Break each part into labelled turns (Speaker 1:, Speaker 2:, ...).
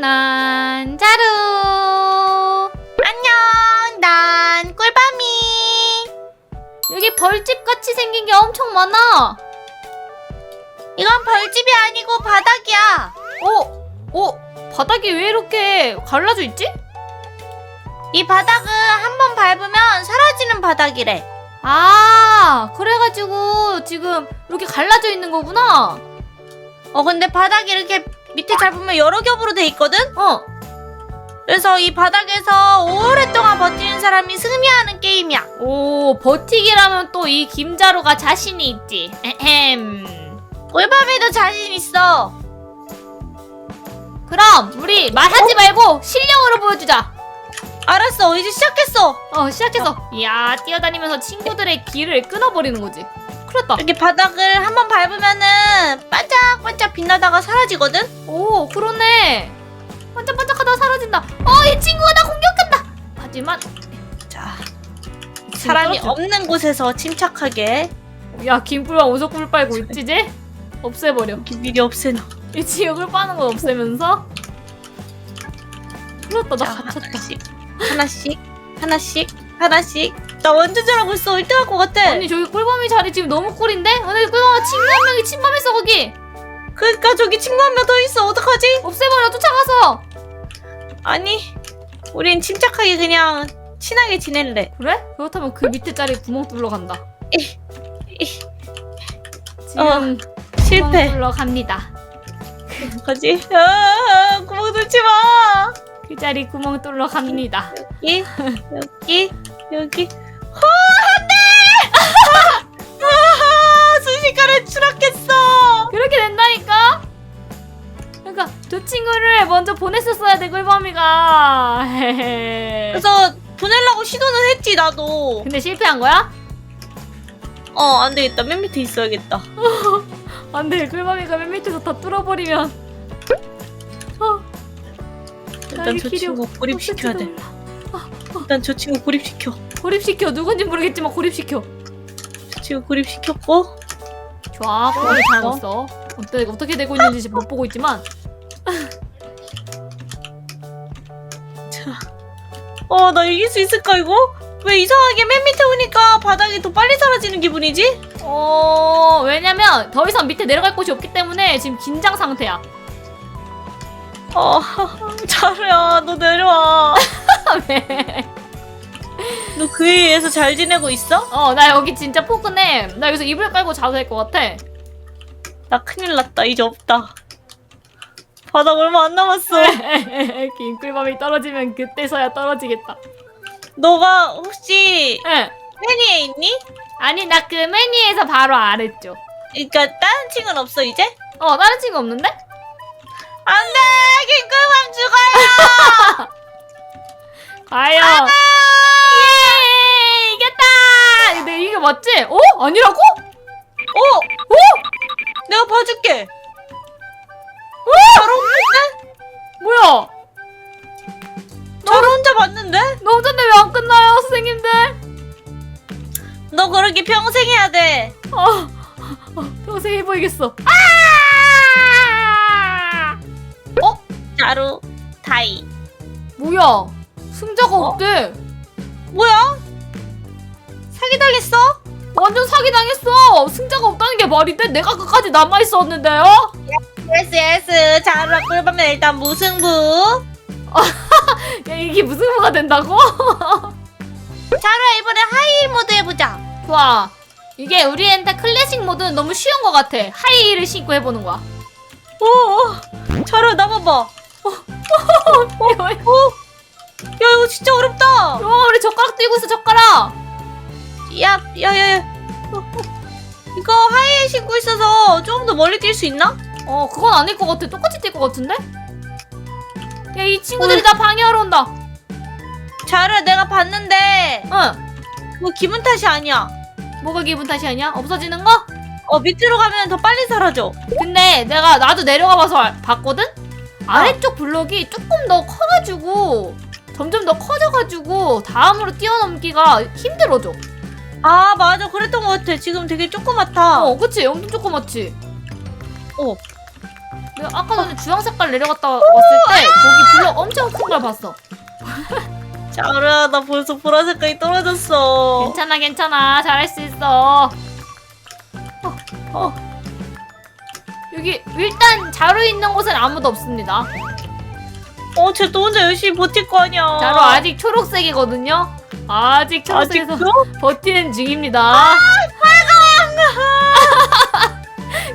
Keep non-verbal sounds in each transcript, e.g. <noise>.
Speaker 1: 난 자루.
Speaker 2: 안녕, 난 꿀밤이.
Speaker 1: 여기 벌집 같이 생긴 게 엄청 많아.
Speaker 2: 이건 벌집이 아니고 바닥이야.
Speaker 1: 어, 어, 바닥이 왜 이렇게 갈라져 있지?
Speaker 2: 이 바닥은 한 번 밟으면 사라지는 바닥이래.
Speaker 1: 아, 그래가지고 지금 이렇게 갈라져 있는 거구나.
Speaker 2: 어, 근데 바닥이 이렇게 밑에 잡으면 여러 겹으로 돼 있거든?
Speaker 1: 어,
Speaker 2: 그래서 이 바닥에서 오랫동안 버티는 사람이 승리 하는 게임이야.
Speaker 1: 오, 버티기라면 또 이 김자루가 자신이 있지. 에헴.
Speaker 2: 꿀밤이도 자신 있어.
Speaker 1: 그럼 우리 말하지 말고 실력으로 보여주자.
Speaker 2: 알았어, 이제 시작했어.
Speaker 1: 어, 시작했어. 이야, 뛰어다니면서 친구들의 길을 끊어버리는 거지. 큰일 났다.
Speaker 2: 이렇게 바닥을 한번 밟으면은 반짝반짝 빛나다가 사라지거든?
Speaker 1: 오, 그러네. 반짝반짝하다 사라진다. 어, 이 친구가 나 공격한다. 하지만
Speaker 2: 자, 사람이
Speaker 1: 떨어져.
Speaker 2: 없는 곳에서 침착하게
Speaker 1: 야, 김꿀만 오석꿀 빨고 있지, 제? 없애버려.
Speaker 2: 미리 없애놔.
Speaker 1: 이 지역을 빠는 건 없애면서. 큰일 났다, 나
Speaker 2: 자,
Speaker 1: 갇혔다.
Speaker 2: 하나씩, 하나씩, 하나씩, 하나씩. 나 완전 잘하고 있어. 1등 할 것 같아.
Speaker 1: 아니, 저기 꿀밤이 자리 지금 너무 꿀인데? 근데 꿀밤아 친구 한 명이 침범했어, 거기.
Speaker 2: 그러니까 저기 친구 한 명 더 있어. 어떡하지?
Speaker 1: 없애버려, 쫓아가서.
Speaker 2: 아니, 우린 침착하게 그냥 친하게 지낼래.
Speaker 1: 그래? 그렇다면 그 밑에 자리 구멍 뚫러 간다.
Speaker 2: 이,
Speaker 1: 지금
Speaker 2: 실패.
Speaker 1: 구멍 뚫러 갑니다.
Speaker 2: 어떡하지? 아, 구멍 뚫지 마.
Speaker 1: 그 자리 구멍 뚫러 갑니다.
Speaker 2: 여기, 여기, 여기. 어, 안 돼! 아, 순식간에 추락했어.
Speaker 1: 그렇게 된다니까? 그러니까 두 친구를 먼저 보냈었어야 돼 꿀밤이가. <laughs>
Speaker 2: 그래서 보내려고 시도는 했지, 나도.
Speaker 1: 근데 실패한 거야?
Speaker 2: 어, 안 되겠다. 맨 밑에 있어야겠다. <laughs>
Speaker 1: 안돼 꿀밤이가 맨 밑에서 다 뚫어버리면. 어,
Speaker 2: 일단
Speaker 1: 나의
Speaker 2: 저
Speaker 1: 기력
Speaker 2: 친구 고립시켜야 돼.
Speaker 1: 없을지도
Speaker 2: 일단 저 친구 고립시켜.
Speaker 1: 고립시켜 누군지 모르겠지만 고립시켜.
Speaker 2: 저 친구 고립시켰고.
Speaker 1: 좋아 꿀밤이 잘하고 있어. 어때, 어떻게 되고 있는지 못 보고 있지만
Speaker 2: 자. 어, 나 이길 수 있을까, 이거? 왜 이상하게 맨 밑에 오니까 바닥이 더 빨리 사라지는 기분이지?
Speaker 1: 어 왜냐면 더 이상 밑에 내려갈 곳이 없기 때문에 지금 긴장 상태야.
Speaker 2: 어, <laughs> 자루야, 너 내려와. <laughs>
Speaker 1: 왜?
Speaker 2: 너그 위에서 잘 지내고 있어?
Speaker 1: 어, 나 여기 진짜 포근해. 나 여기서 이불 깔고 자도 될 것 같아.
Speaker 2: 나 큰일 났다. 이제 없다. 바닥 얼마 안 남았어.
Speaker 1: 긴 꿀밤이 떨어지면 그때서야 떨어지겠다.
Speaker 2: 너가 혹시
Speaker 1: 응.
Speaker 2: 페니에 있니?
Speaker 1: 아니, 나그 메니에서 바로 아랬죠.
Speaker 2: 그러니까 다른 친구는 없어 이제?
Speaker 1: 어, 다른 친구 없는데?
Speaker 2: 안돼, 긴급함 죽어요. <laughs>
Speaker 1: 과연. 예! 이겼다! 근데 이게 맞지? 어? 아니라고?
Speaker 2: 어, 어? 내가 봐줄게. 바로 혼자?
Speaker 1: 뭐야?
Speaker 2: 바로 혼자 봤는데?
Speaker 1: 너 혼자인데 왜안 끝나요, 선생님들?
Speaker 2: 너 그러기 평생 해야 돼.
Speaker 1: 어, 어 평생 해보이겠어. 아! 어?
Speaker 2: 자루 다이.
Speaker 1: 뭐야? 승자가
Speaker 2: 어?
Speaker 1: 없대.
Speaker 2: 뭐야? 사기 당했어?
Speaker 1: 완전 사기당했어. 승자가 없다는 게 말이 돼? 내가 끝까지 남아 있었는데요?
Speaker 2: 예스 예스. 자루랑 꿀밤면 일단 무승부. <laughs>
Speaker 1: 야, 이게 무슨 뭐가 된다고? <laughs>
Speaker 2: 자루야 이번에 하이 모드 해보자.
Speaker 1: 좋아. 이게 우리한테 클래식 모드는 너무 쉬운 것 같아. 하이힐을 신고 해보는 거야.
Speaker 2: 오, 오. 자루야 나 봐봐.
Speaker 1: 야,
Speaker 2: 야 이거 진짜 어렵다.
Speaker 1: 우리 젓가락 뛰고 있어, 젓가락.
Speaker 2: 야, 야, 야, 야. 어, <laughs> 어. 이거 하이에 신고 있어서 조금 더 멀리 뛸 수 있나?
Speaker 1: 어, 그건 아닐 것 같아. 똑같이 뛸 것 같은데? 야, 이 친구들이 나 방해하러 온다.
Speaker 2: 자루야 내가 봤는데
Speaker 1: 응.
Speaker 2: 그거 기분 탓이 아니야.
Speaker 1: 뭐가 기분 탓이 아니야? 없어지는 거?
Speaker 2: 어 밑으로 가면 더 빨리 사라져.
Speaker 1: 근데 내가 나도 내려가 봐서 알- 봤거든? 아래쪽 블럭이 조금 더 커가지고 점점 더 커져가지고 다음으로 뛰어넘기가 힘들어져.
Speaker 2: 아 맞아 그랬던 것 같아. 지금 되게 조그맣다.
Speaker 1: 어, 그치? 엄청 조그맣지?
Speaker 2: 어.
Speaker 1: 내가 아까 전에 주황 색깔 내려갔다 왔을 때 거기 블럭 엄청 큰 걸 봤어. <laughs>
Speaker 2: 자루야 나 벌써 보라색깔이 떨어졌어.
Speaker 1: 괜찮아 괜찮아 잘할 수 있어. 어, 어. 여기 일단 자루 있는 곳은 아무도 없습니다.
Speaker 2: 어, 쟤 또 혼자 열심히 버틸 거 아니야.
Speaker 1: 자루 아직 초록색이거든요. 아직
Speaker 2: 아직도?
Speaker 1: 버티는 중입니다. 아, <laughs> 빨강!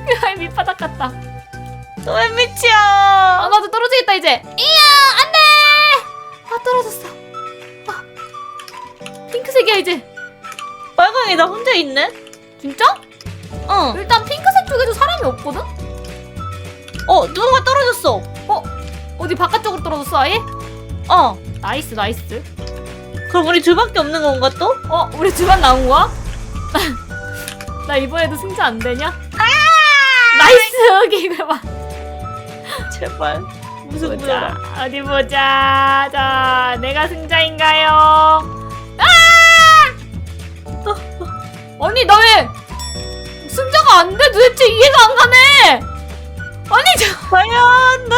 Speaker 1: 그 밑바닥 같다.
Speaker 2: 밑이야.
Speaker 1: 아, 나도 떨어지겠다, 이제. 이야, 안 돼! 아, 떨어졌어. 아, 핑크색이야, 이제.
Speaker 2: 빨강이 나 혼자 있네?
Speaker 1: 진짜?
Speaker 2: 응.
Speaker 1: 일단 핑크색 쪽에도 사람이 없거든?
Speaker 2: 어, 누군가 떨어졌어.
Speaker 1: 어디 바깥쪽으로 떨어졌어, 아예?
Speaker 2: 어.
Speaker 1: 나이스, 나이스.
Speaker 2: 그럼 우리 둘밖에 없는 건가 또?
Speaker 1: 어, 우리 두만 나온 거야? <laughs> 나 이번에도 승자 안 되냐?
Speaker 2: 아!
Speaker 1: 나이스! 이거 봐.
Speaker 2: 제발. 무슨
Speaker 1: 보자.
Speaker 2: 무야
Speaker 1: 어디 보자. 자, 내가 승자인가요? 아! 아니, 나 왜 승자가 안 돼? 도대체 이해가 안 가네. 아니, 저,
Speaker 2: 과연 너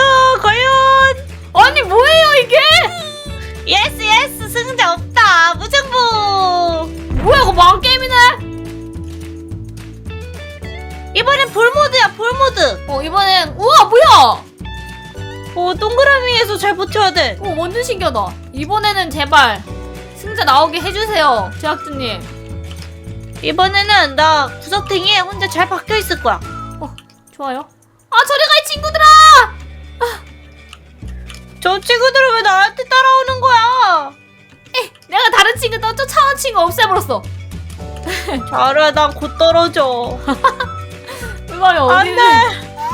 Speaker 1: 망 게임이네.
Speaker 2: 이번엔 볼모드야 볼모드
Speaker 1: 어 이번엔 우와 뭐야?
Speaker 2: 오 동그라미에서 잘 버텨야 돼
Speaker 1: 어 완전 신기하다. 이번에는 제발 승자 나오게 해주세요, 제작진님.
Speaker 2: 이번에는 나 구석탱이에 혼자 잘 박혀 있을 거야
Speaker 1: 좋아요. 아 저리 가 이 친구들아!
Speaker 2: 저 친구들은 왜 나한테 따라오는 거야
Speaker 1: 내가 다른 친구들 쫓아온 친구 없애버렸어.
Speaker 2: 자르야 난곧 떨어져 <laughs>
Speaker 1: 이봐요
Speaker 2: 어디는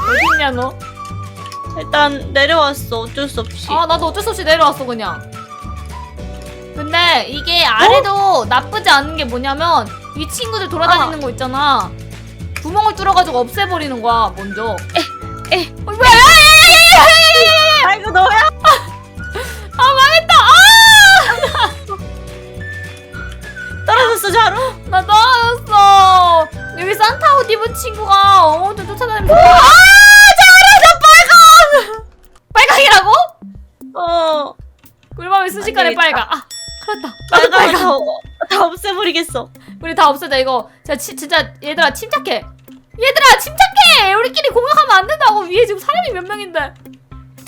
Speaker 1: 어딨냐 너?
Speaker 2: 일단 내려왔어 어쩔 수 없이
Speaker 1: 아 나도 어쩔 수 없이 내려왔어 그냥. 근데 이게 아래도 어? 나쁘지 않은 게 뭐냐면 이 친구들 돌아다니는 아. 거 있잖아. 구멍을 뚫어가지고 없애버리는 거야 먼저.
Speaker 2: 에, 에.
Speaker 1: 어, 뭐야?
Speaker 2: 아이고 너야 떨어졌어 자루
Speaker 1: 나 떨어졌어. 여기 산타 옷 입은 친구가 어, 저 쫓아다니면서 아! 자라 저 빨강! 빨강이라고?
Speaker 2: 어
Speaker 1: 꿀밤이 순식간에
Speaker 2: 되겠다.
Speaker 1: 빨강. 아, 그렇다. 나도
Speaker 2: 빨강
Speaker 1: 빨강.
Speaker 2: 다, 다 없애버리겠어
Speaker 1: 우리 다 없애자 이거. 자, 치, 진짜 얘들아 침착해. 얘들아 침착해. 우리끼리 공격하면 안 된다고. 위에 지금 사람이 몇 명인데.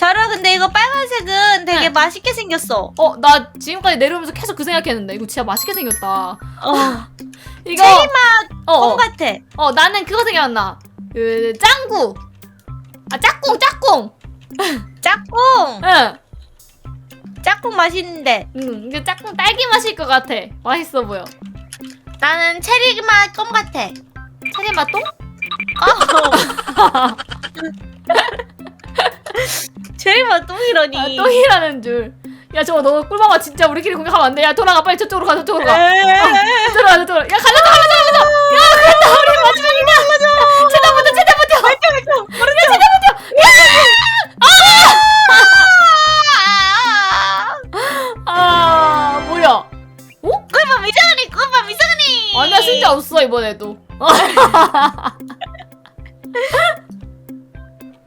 Speaker 2: 자루야 근데 이거 빨간색은 되게
Speaker 1: 네.
Speaker 2: 맛있게 생겼어
Speaker 1: 어, 나 지금까지 내려오면서 계속 그 생각했는데 이거 진짜 맛있게 생겼다.
Speaker 2: 어 <laughs>
Speaker 1: 이거
Speaker 2: 체리
Speaker 1: 어,
Speaker 2: 껌
Speaker 1: 어,
Speaker 2: 같아
Speaker 1: 어, 나는 그거 생각나. 그 짱구. 아, 짝꿍, 짝꿍. <laughs>
Speaker 2: 짝꿍
Speaker 1: 응.
Speaker 2: 짝꿍 맛있는데
Speaker 1: 응, 이게 짝꿍 딸기 맛일 것 같아. 맛있어 보여.
Speaker 2: 나는 체리 맛껌 같아
Speaker 1: 체리 맛 똥?
Speaker 2: 어. <laughs> 맛 똥이라니
Speaker 1: 아, 똥이라는 줄. 야, 저거 너 꿀밤아 진짜 우리끼리 공격하면 안 돼. 야, 돌아가 빨리 저쪽으로 가, 저쪽으로 가. 저쪽으로 가, 저쪽으로. 야, 가자, 가자, 가자, 가자. 야, 그랬다, 우리 마지막이다. 최대부터, 최대부터. 우리 최대부터. 아, 뭐야?
Speaker 2: 꿀밤 이상하니 꿀밤 이상하니
Speaker 1: 아니야, 진짜 없어 이번에도. <laughs>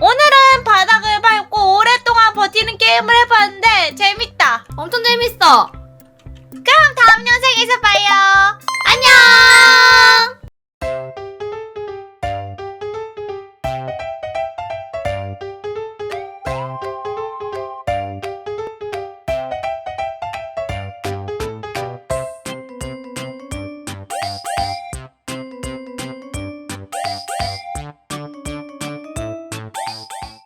Speaker 2: 오늘은 바닥을 밟고 오랫동안 버티는 게임을 해봤는데 재밌다.
Speaker 1: 엄청 재밌어.
Speaker 2: 그럼 다음 영상에서 봐요. 안녕!